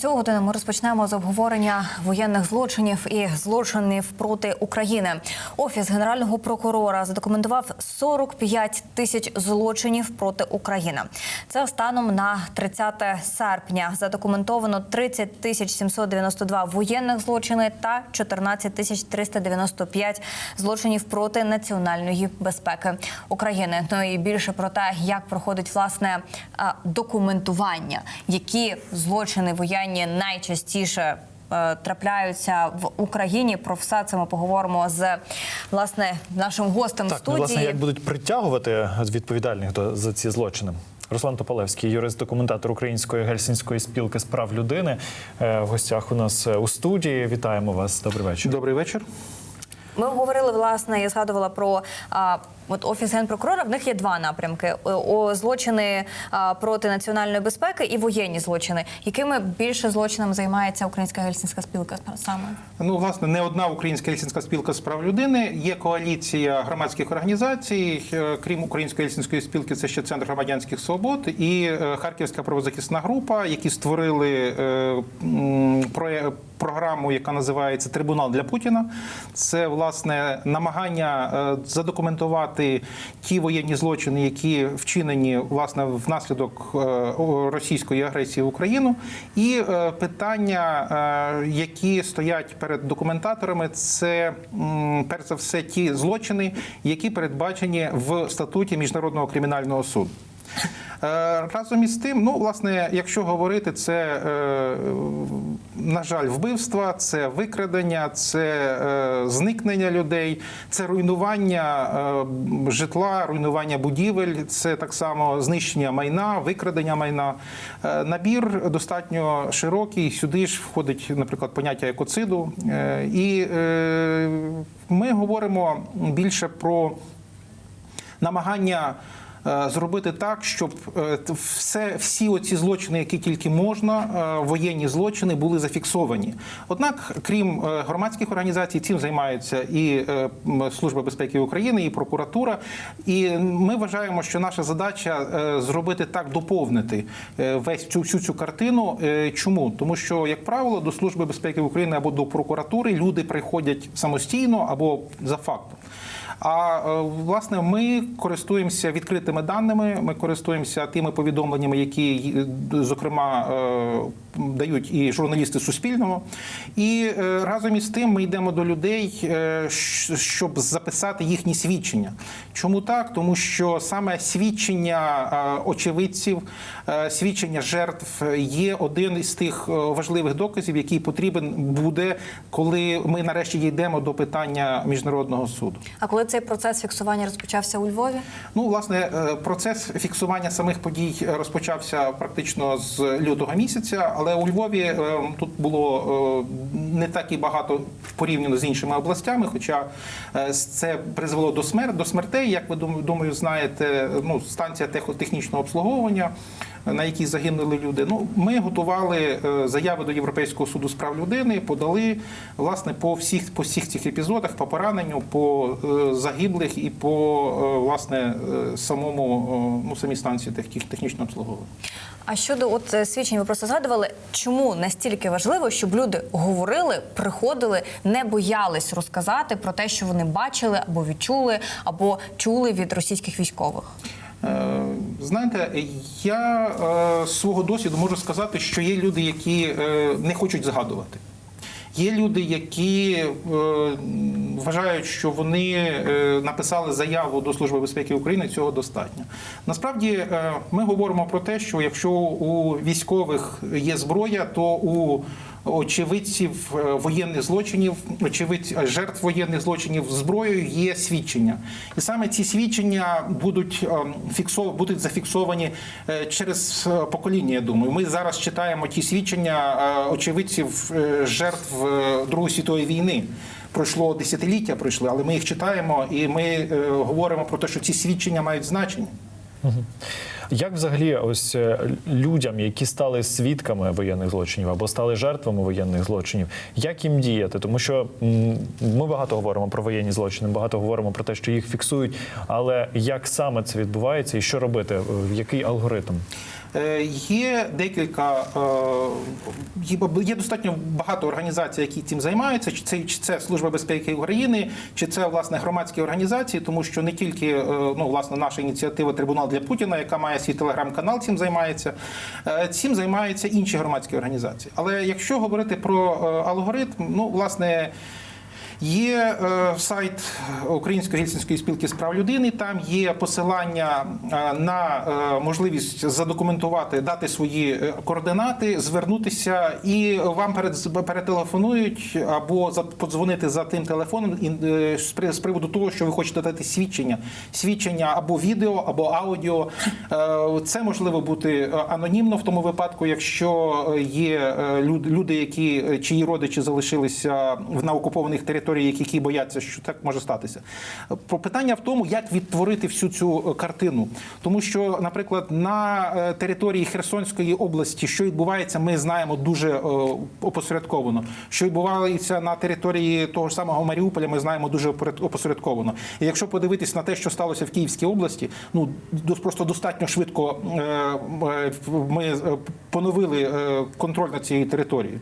Цього години ми розпочнемо з обговорення воєнних злочинів і злочинів проти України. Офіс генерального прокурора задокументував 45 тисяч злочинів проти України. Це станом на 30 серпня. Задокументовано 30 тисяч 792 воєнних злочини та 14 тисяч 395 злочинів проти національної безпеки України. Ну і більше про те, як проходить власне документування, які злочини воєнні найчастіше. е, Трапляються в Україні. Про все це ми поговоримо з власне нашим гостем Так, ну, студії. власне, як будуть притягувати відповідальних до за ці злочини? Руслан Тополевський, юрист-документатор Української гельсінської спілки з прав людини. е, В гостях у нас е, у студії. Вітаємо вас. Добрий вечір. Добрий вечір. Ми говорили власне. Я згадувала про а, от офіс генпрокурора. В них є два напрямки: О- о, злочини а, проти національної безпеки і воєнні злочини. Якими більше злочинами займається Українська гельсінська спілка саме? Ну, власне, не одна українська лісінська спілка з прав людини. Є коаліція громадських організацій, е, крім Української лісінської спілки, це ще центр громадянських свобод і е, Харківська правозахисна група, які створили е, м, проє- програму, яка називається Трибунал для Путіна. Це власне намагання е, задокументувати ті воєнні злочини, які вчинені власне внаслідок е, російської агресії в Україну, і е, питання, які стоять перед документаторами, це перш за все ті злочини, які передбачені в статуті міжнародного кримінального суду. Е, Разом із тим, ну власне, якщо говорити, це е, на жаль, вбивства, це викрадення, це е, зникнення людей, це руйнування житла, руйнування будівель, це так само знищення майна, викрадення майна. Набір достатньо широкий. Сюди ж входить, наприклад, поняття екоциду. І ми говоримо більше про намагання зробити так, щоб е, все, всі оці злочини, які тільки можна, е, воєнні злочини, були зафіксовані. Однак, крім е, громадських організацій, цим займаються і е, Служба безпеки України, і прокуратура. І ми вважаємо, що наша задача е, зробити так, доповнити е, весь цю всю цю картину. Е, Чому? Тому що, як правило, до Служби безпеки України або до прокуратури люди приходять самостійно або за фактом. А е, власне ми користуємося відкритими даними. Ми користуємося тими повідомленнями, які е, зокрема е, дають і журналісти Суспільного. І е, разом із тим ми йдемо до людей, щоб записати їхні свідчення. Чому так? Тому що саме свідчення очевидців, свідчення жертв є один із тих важливих доказів, який потрібен буде, коли ми нарешті дійдемо до питання міжнародного суду. А коли цей процес фіксування розпочався у Львові? Ну, власне, процес фіксування самих подій розпочався практично з лютого місяця, але у Львові е, тут було е, не так і багато порівняно з іншими областями. Хоча е, це призвело до смерті, до смертей, як ви дум- думаю, знаєте, ну станція технічного обслуговування. На якій загинули люди. Ну, ми готували е, заяви до Європейського суду з прав людини, подали власне по всіх по всіх цих епізодах, по пораненню, по е, загиблих і по е, власне самому ну самій станції тех- технічного обслуговування. А щодо от свідчень, ви просто згадували, чому настільки важливо, щоб люди говорили, приходили, не боялись розказати про те, що вони бачили або відчули, або чули від російських військових. Е, Знаєте, я е, з свого досвіду можу сказати, що є люди, які е, не хочуть згадувати. Є люди, які вважають, що вони написали заяву до Служби безпеки України, цього достатньо. Насправді ми говоримо про те, що якщо у військових є зброя, то у очевидців е, воєнних злочинів, очевидь жертв воєнних злочинів зброєю є свідчення, і саме ці свідчення будуть ем, фіксов... будуть зафіксовані е, через е, покоління. Я думаю, ми зараз читаємо ті свідчення е, очевидців е, жертв е, Другої світової війни. Пройшло десятиліття, пройшли, але ми їх читаємо, і ми е, говоримо про те, що ці свідчення мають значення. Як взагалі, ось е, людям, які стали свідками воєнних злочинів або стали жертвами воєнних злочинів, як їм діяти? Тому що ми багато говоримо про воєнні злочини, багато говоримо про те, що їх фіксують. Але як саме це відбувається і що робити? Е, Який алгоритм? Е, Є декілька е, є- достатньо багато організацій, які цим займаються. Чи це чи це служба безпеки України, чи це власне громадські організації, тому що не тільки е, ну власне наша ініціатива Трибунал для Путіна, яка має свій телеграм-канал, цим займається. Цим займаються інші громадські організації. Але якщо говорити про алгоритм, ну власне. Є е, сайт Української гельсінської спілки з прав людини. Там є посилання е, на е, можливість задокументувати, дати свої координати, звернутися, і вам перед перетелефонують або подзвонити за тим телефоном з приводу того, що ви хочете дати свідчення, свідчення або відео, або аудіо. Це можливо бути анонімно в тому випадку, якщо є люди, які чиї родичі залишилися в на окупованих територіях, які бояться, що так може статися. Про питання в тому, як відтворити всю цю е, картину, тому що, наприклад, на е, території Херсонської області, що відбувається, ми знаємо дуже е, опосередковано. Що відбувається на території того ж самого Маріуполя, ми знаємо дуже опосередковано. І якщо подивитись на те, що сталося в Київській області, ну просто достатньо швидко ми поновили контроль над цією територією.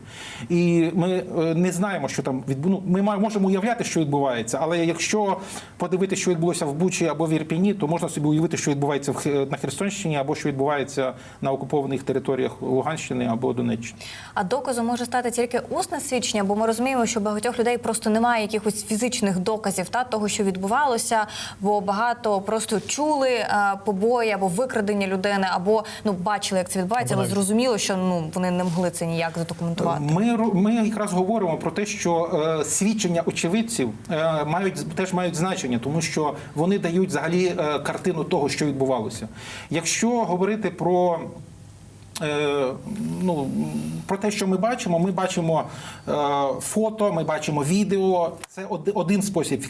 І ми не знаємо, що там відбу... ну, Ми ма- можемо уявляти, що відбувається, але якщо подивитися, що відбулося в Бучі або в Ірпіні, то можна собі уявити, що відбувається на Херсонщині або що відбувається на окупованих територіях Луганщини або Донеччини. А доказом може стати тільки усне свідчення, бо ми розуміємо, що багатьох людей просто немає якихось фізичних доказів та того, що відбувалося, бо багато просто чули е, побої або викрадення людини, або ну бачили, як це відбувається, але зрозуміло, що ну вони не могли це ніяк задокументувати. Ми, ми якраз говоримо про те, що е, свідчення очевидців е, мають теж мають значення, тому що вони дають взагалі е, картину того, що відбувалося. Якщо говорити про ну, про те, що ми бачимо, ми бачимо е, фото, ми бачимо відео. Це один спосіб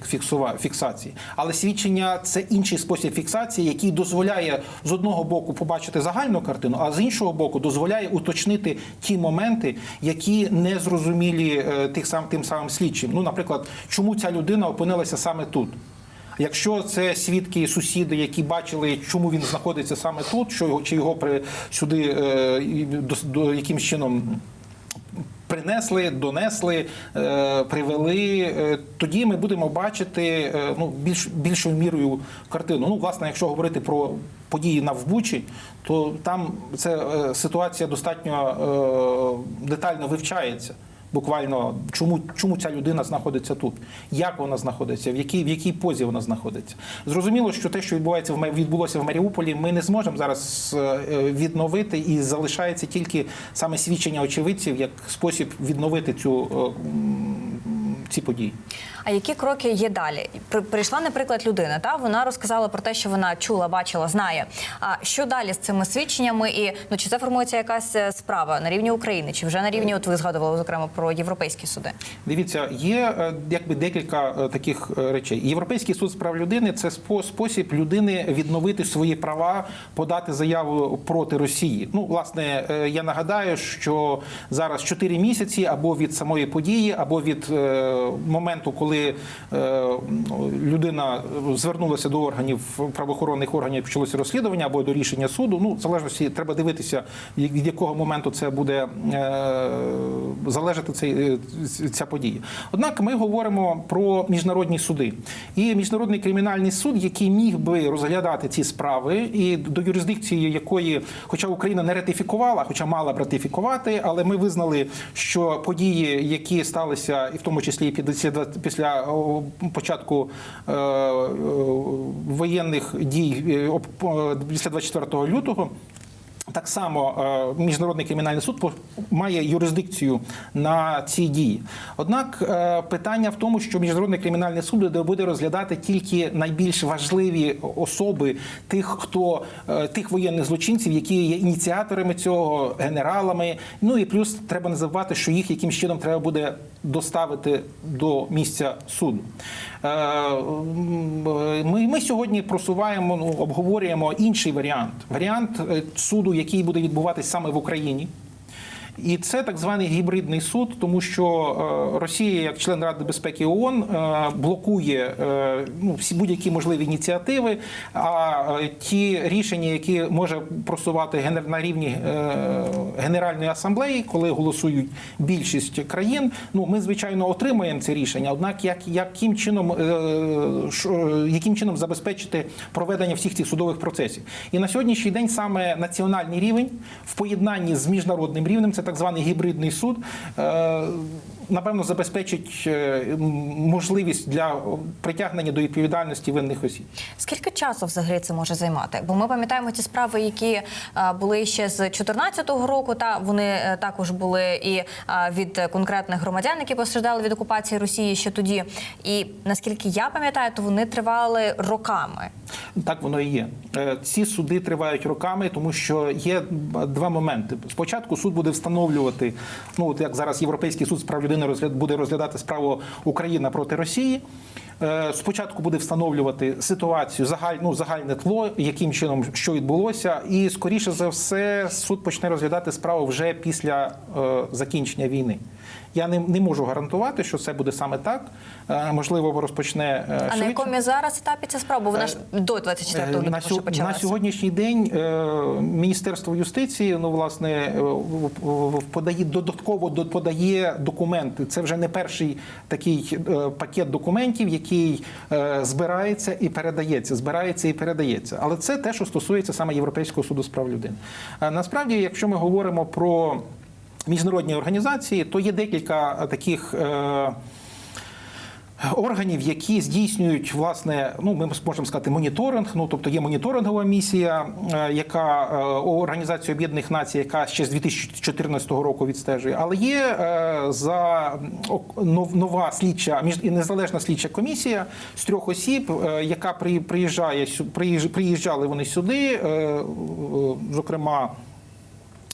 фіксації. Але свідчення це інший спосіб фіксації, який дозволяє з одного боку побачити загальну картину, а з іншого боку дозволяє уточнити ті моменти, які не зрозумілі е, тих сам тим самим слідчим. Ну, наприклад, чому ця людина опинилася саме тут. Якщо це свідки, сусіди, які бачили, чому він знаходиться саме тут, що його чи його при сюди е, і до, до якимсь чином. Принесли, донесли, е, привели. е, Тоді ми будемо бачити ну, більш більшою мірою картину. Ну, власне, якщо говорити про події на Вбучі, то там е, ситуація достатньо детально вивчається. Буквально чому, чому ця людина знаходиться тут, як вона знаходиться, в якій в якій позі вона знаходиться. Зрозуміло, що те, що відбувається в відбулося в Маріуполі, ми не зможемо зараз е, відновити, і залишається тільки саме свідчення очевидців як спосіб відновити цю е, ці події. А які кроки є далі? При- Прийшла, наприклад, людина, та вона розказала про те, що вона чула, бачила, знає. А що далі з цими свідченнями? І ну чи це формується якась е, справа на рівні України, чи вже на рівні? От ви згадували зокрема про європейські суди? Дивіться, є е, якби декілька е, таких речей. Європейський суд з прав людини це спо- спосіб людини відновити свої права, подати заяву проти Росії. Ну, власне, я нагадаю, що зараз 4 місяці або від самої події, або від моменту, коли е, людина звернулася до органів правоохоронних органів, почалося розслідування або до рішення суду. Ну, в залежності треба дивитися, від від якого моменту це буде е, залежати цей, е, ця подія. Однак ми говоримо про міжнародні суди. І міжнародний кримінальний суд, який міг би розглядати ці справи, і до юрисдикції якої, хоча Україна не ратифікувала, хоча мала б ратифікувати, але ми визнали, що події, які сталися, і в тому числі після, після початку е, е, воєнних дій е, після 24 лютого. Так само міжнародний кримінальний суд має юрисдикцію на ці дії. Однак питання в тому, що міжнародний кримінальний суд буде розглядати тільки найбільш важливі особи тих, хто тих воєнних злочинців, які є ініціаторами цього, генералами. Ну і плюс треба не забувати, що їх якимсь чином треба буде доставити до місця суду. Е, Ми, сьогодні просуваємо, ну, обговорюємо інший варіант. Варіант е, суду, який буде відбуватись саме в Україні. І це так званий гібридний суд, тому що е, Росія, як член Ради безпеки ООН, е, блокує е, ну, всі будь-які можливі ініціативи. А ті рішення, які може просувати на рівні Генеральної асамблеї, коли голосують більшість країн, ну ми звичайно отримаємо це рішення. Однак, як яким чином яким чином забезпечити проведення всіх цих судових процесів? І на сьогоднішній день саме національний рівень в поєднанні з міжнародним рівнем, це так званий гібридний суд. Напевно, забезпечить е, можливість для притягнення до відповідальності винних осіб. Скільки часу взагалі це може займати? Бо ми пам'ятаємо ті справи, які е, були ще з 2014 року. Та вони е, також були і від конкретних громадян, які постраждали від окупації Росії ще тоді. І наскільки я пам'ятаю, то вони тривали роками. Так воно і є. Ці суди тривають роками, тому що є два моменти. Спочатку суд буде встановлювати, ну от як зараз Європейський суд з прав людини розгляд буде розглядати справу Україна проти Росії. Е, Спочатку буде встановлювати ситуацію, загаль, ну, загальне тло, яким чином що відбулося, і скоріше за все суд почне розглядати справу вже після е, закінчення війни. Я не, не можу гарантувати, що це буде саме так. Е, можливо, розпочне е, А на якому зараз етапі ця справа? Бо вона ж до 24 Е, лютого на, ще сьо- на сьогоднішній день е, Міністерство юстиції ну власне е, подає додатково подає документи. Це вже не перший такий е, пакет документів, який е, збирається і передається, збирається і передається. Але це те, що стосується саме Європейського суду з прав людини. Насправді, якщо ми говоримо про міжнародні організації, то є декілька таких. е, Органів, які здійснюють власне, ну ми можемо сказати, моніторинг. Ну тобто є моніторингова місія, е, яка е, організація Об'єднаних Націй, яка ще з 2014 року відстежує. Але є е, за нова слідча і незалежна слідча комісія з трьох осіб, е, яка при- приїжджає приїжджали вони сюди, е, е, зокрема.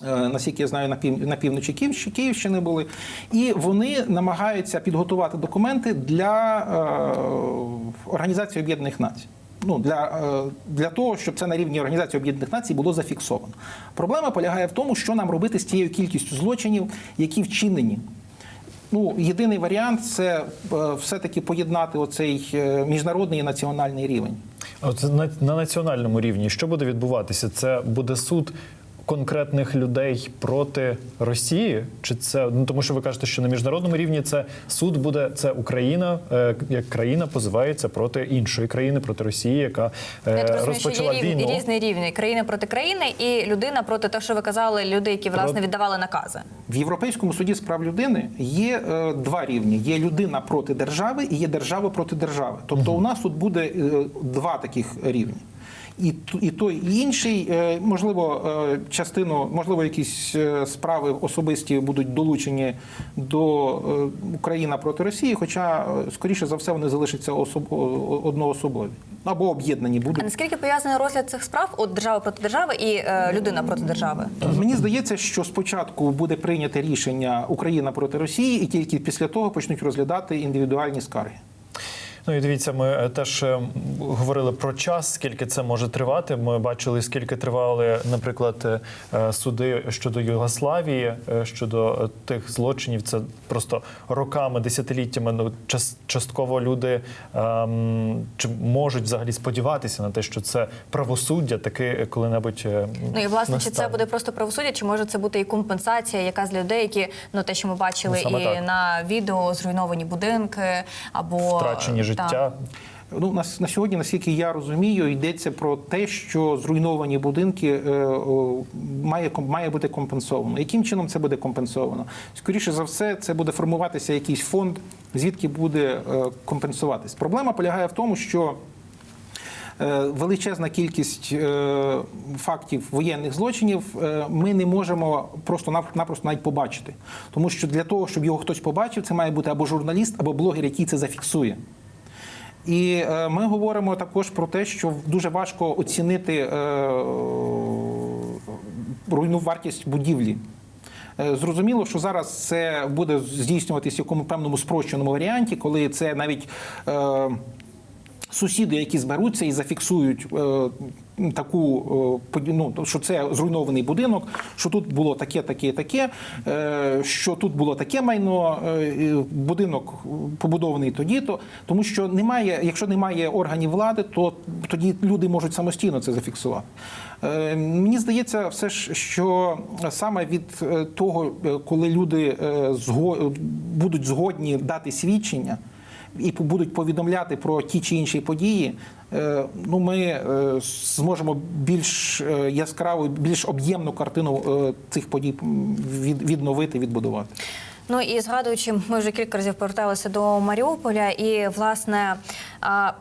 Е, Наскільки я знаю, на пів на півночі Київщини були, і вони намагаються підготувати документи для е, Організації Об'єднаних Націй. Ну для, е, для того, щоб це на рівні Організації Об'єднаних Націй було зафіксовано. Проблема полягає в тому, що нам робити з тією кількістю злочинів, які вчинені. Ну, єдиний варіант це все-таки поєднати оцей міжнародний і національний рівень. От на, на національному рівні що буде відбуватися? Це буде суд конкретних людей проти Росії? Чи це ну тому, що ви кажете, що на міжнародному рівні це суд буде це Україна е, як країна позивається проти іншої країни, проти Росії, яка е, так розумію, що розпочала є війну. різні рівні країни проти країни і людина проти того, що ви казали, люди, які власне віддавали накази. В Європейському суді з прав людини є е, два рівні: є людина проти держави і є держава проти держави. Тобто, у нас тут буде е, два таких рівні. І, і той, і інший, е, можливо, е, частину, можливо, якісь е, справи особисті будуть долучені до Україна проти Росії, хоча, скоріше за все, вони залишаться особ, одноособові або об'єднані А наскільки пов'язаний розгляд цих справ от держави проти держави і е, людина проти держави? Мені здається, що спочатку буде прийняте рішення Україна проти Росії, і тільки після того почнуть розглядати індивідуальні скарги. Ну і дивіться, ми е, теж е, говорили про час, скільки це може тривати. Ми бачили, скільки тривали, наприклад, е, суди щодо Югославії, щодо тих злочинів. Це просто роками, десятиліттями. Ну час- частково люди ем, чи можуть взагалі сподіватися на те, що це правосуддя таки коли-небудь. Ну і власне, чи це буде просто правосуддя, чи може це бути і компенсація, яка з людей, які ну те, що ми бачили Ну, і так. на відео зруйновані будинки або втрачені життя. Ну на, на сьогодні, наскільки я розумію, йдеться про те, що зруйновані будинки е, має має бути компенсовано. Яким чином це буде компенсовано? Скоріше за все, це буде формуватися якийсь фонд, звідки буде е, компенсуватись. Проблема полягає в тому, що е, величезна кількість е, фактів воєнних злочинів е, ми не можемо просто нап- напросто навіть побачити. Тому що для того, щоб його хтось побачив, це має бути або журналіст, або блогер, який це зафіксує. І е, ми говоримо також про те, що дуже важко оцінити е, руйну вартість будівлі. Е, Зрозуміло, що зараз це буде здійснюватися в якому певному спрощеному варіанті, коли це навіть. Сусіди, які зберуться і зафіксують е, таку е, ну, що це зруйнований будинок, що тут було таке, таке, таке, е, що тут було таке майно, будинок побудований тоді, то тому що немає, якщо немає органів влади, то тоді люди можуть самостійно це зафіксувати. Мені здається, все ж, що саме від того, коли люди будуть згодні дати свідчення і будуть повідомляти про ті чи інші події, е, ну ми е, зможемо більш е, яскраву, більш об'ємну картину цих подій відновити, відбудувати. Ну і згадуючи, ми вже кілька разів поверталися до Маріуполя, і власне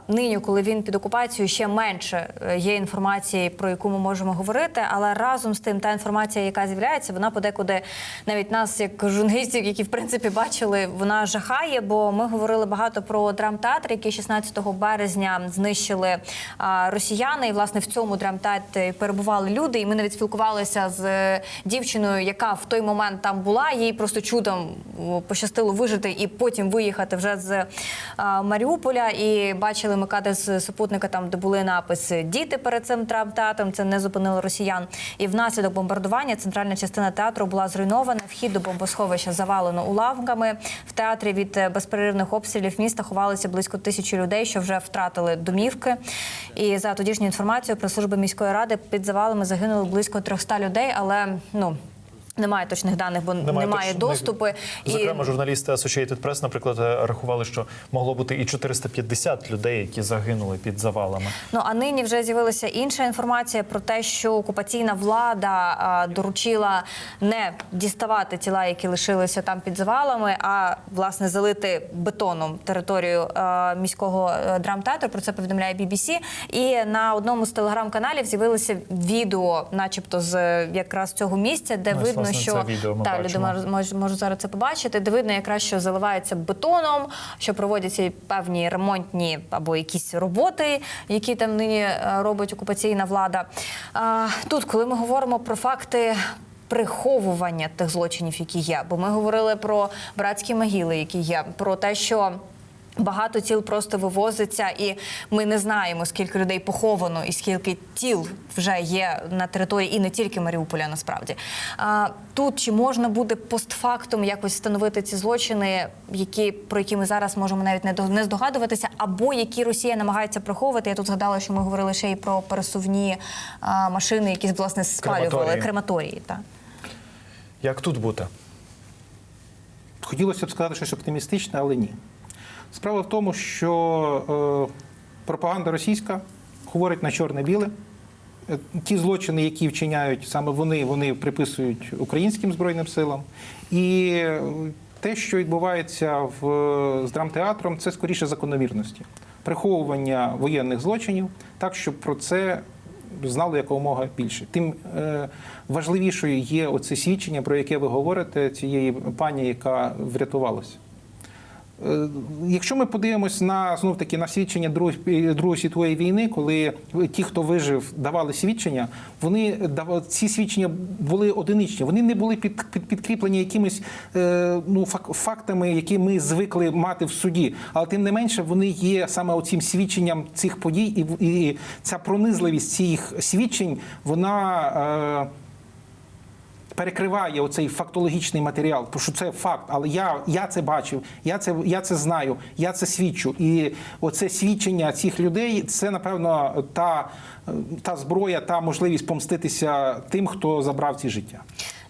нині, коли він під окупацією, ще менше е, є інформації, про яку ми можемо говорити. Але разом з тим, та інформація, яка з'являється, вона подекуди навіть нас, як журналістів, які в принципі бачили, вона жахає. Бо ми говорили багато про драмтеатр, який 16 березня знищили росіяни. І власне в цьому драмтеатрі перебували люди. І ми навіть спілкувалися з е, дівчиною, яка в той момент там була. Їй просто чудом пощастило вижити і потім виїхати вже з Маріуполя. І бачили ми кадри з супутника, там де були написи Діти перед цим драмтеатром. Це не зупинило росіян. І внаслідок бомбардування центральна частина театру була зруйнована. Вхід до бомбосховища завалено уламками. В театрі від е, безперервних обстрілів міста ховалися близько тисячі людей, що вже втратили домівки. І за тодішньою інформацією прес-служби міської ради під завалами загинуло близько 300 людей, але ну. Немає точних даних, бо немає, точних- доступу. Зокрема, журналісти Associated Press, наприклад, рахували, що могло бути і 450 людей, які загинули під завалами. Ну а нині вже з'явилася інша інформація про те, що окупаційна влада а, доручила не діставати тіла, які лишилися там під завалами, а власне залити бетоном територію а, міського е, драмтеатру. Про це повідомляє BBC. І на одному з телеграм-каналів з'явилося відео, начебто, з якраз цього місця, де Ось, видно, власне, що відео ми та, бачимо. люди можуть, можуть зараз це побачити, де видно якраз, що заливається бетоном, що проводяться певні ремонтні або якісь роботи, які там нині е, робить окупаційна влада. А, Тут, коли ми говоримо про факти. Приховування тих злочинів, які є, бо ми говорили про братські могили, які є, про те, що багато тіл просто вивозиться, і ми не знаємо, скільки людей поховано і скільки тіл вже є на території, і не тільки Маріуполя, насправді. А, тут чи можна буде постфактум якось встановити ці злочини, які про які ми зараз можемо навіть не до- не здогадуватися, або які Росія намагається приховувати? Я тут згадала, що ми говорили ще й про пересувні а, машини, які власне спалювали Крематорії. крематорії. Так. Як тут бути? Хотілося б сказати щось оптимістичне, але ні. Справа в тому, що е, пропаганда російська говорить на чорне-біле. Е, Ті злочини, які вчиняють саме вони, вони приписують українським збройним силам. І е, те, що відбувається в, з драмтеатром, це скоріше закономірності. Приховування воєнних злочинів, так, щоб про це знали якомога більше. Тим е, важливішою є оце свідчення, про яке ви говорите, цієї пані, яка врятувалася. Е, Якщо ми подивимось на знов таки на свідчення Другої, Другої світової війни, коли ті, хто вижив, давали свідчення, вони ці свідчення були одиничні. Вони не були під, під, підкріплені якимись е, ну, фак- фактами, які ми звикли мати в суді. Але тим не менше вони є саме оцим свідченням цих подій, і, і ця пронизливість цих свідчень, вона. Е, перекриває оцей фактологічний матеріал, тому що це факт, але я, я це бачив, я це, я це знаю, я це свідчу. І оце свідчення цих людей це, напевно, та, та зброя, та можливість помститися тим, хто забрав ці життя.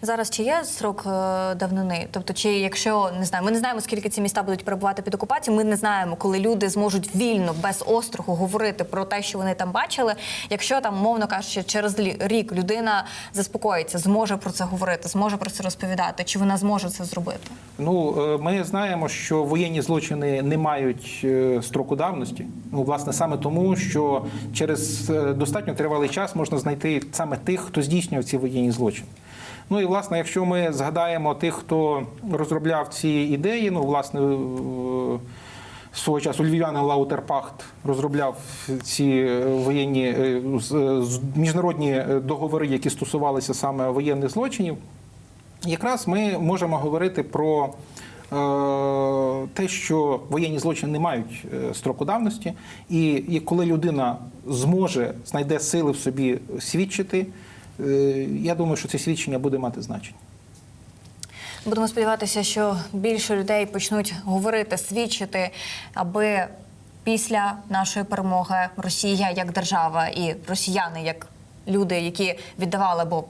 Зараз чи є срок е, давнини? Тобто, чи якщо не знаю, ми не знаємо, скільки ці міста будуть перебувати під окупацією. Ми не знаємо, коли люди зможуть вільно, без остраху говорити про те, що вони там бачили. Якщо там, мовно кажучи, через рік людина заспокоїться, зможе про це говорити, зможе про це розповідати, чи вона зможе це зробити? Ну, е, ми знаємо, що воєнні злочини не мають е, строку давності. Ну, власне, саме тому, що через е, достатньо тривалий час можна знайти саме тих, хто здійснював ці воєнні злочини. Ну і власне, якщо ми згадаємо тих, хто розробляв ці ідеї, ну власне. е, Свого часу львів'янин Лаутерпахт розробляв ці е, воєнні міжнародні договори, які стосувалися саме воєнних злочинів. Якраз ми можемо говорити про те, що воєнні злочини не мають е, строку давності, і, і коли людина зможе, знайде сили в собі свідчити, е, я думаю, що це свідчення буде мати значення. Будемо сподіватися, що більше людей почнуть говорити, свідчити, аби після нашої перемоги Росія як держава і росіяни як люди, які віддавали або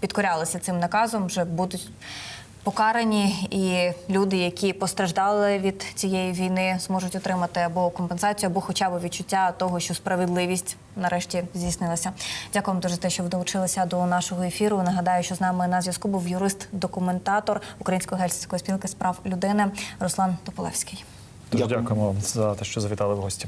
підкорялися цим наказом, вже будуть покарані, і люди, які постраждали від цієї війни, зможуть отримати або компенсацію, або хоча б відчуття того, що справедливість нарешті здійснилася. Дякую вам дуже за те, що ви долучилися до нашого ефіру. Нагадаю, що з нами на зв'язку був юрист-документатор Української гельсінської спілки з прав людини Руслан Тополевський. Дуже дякуємо вам за те, що завітали в гості.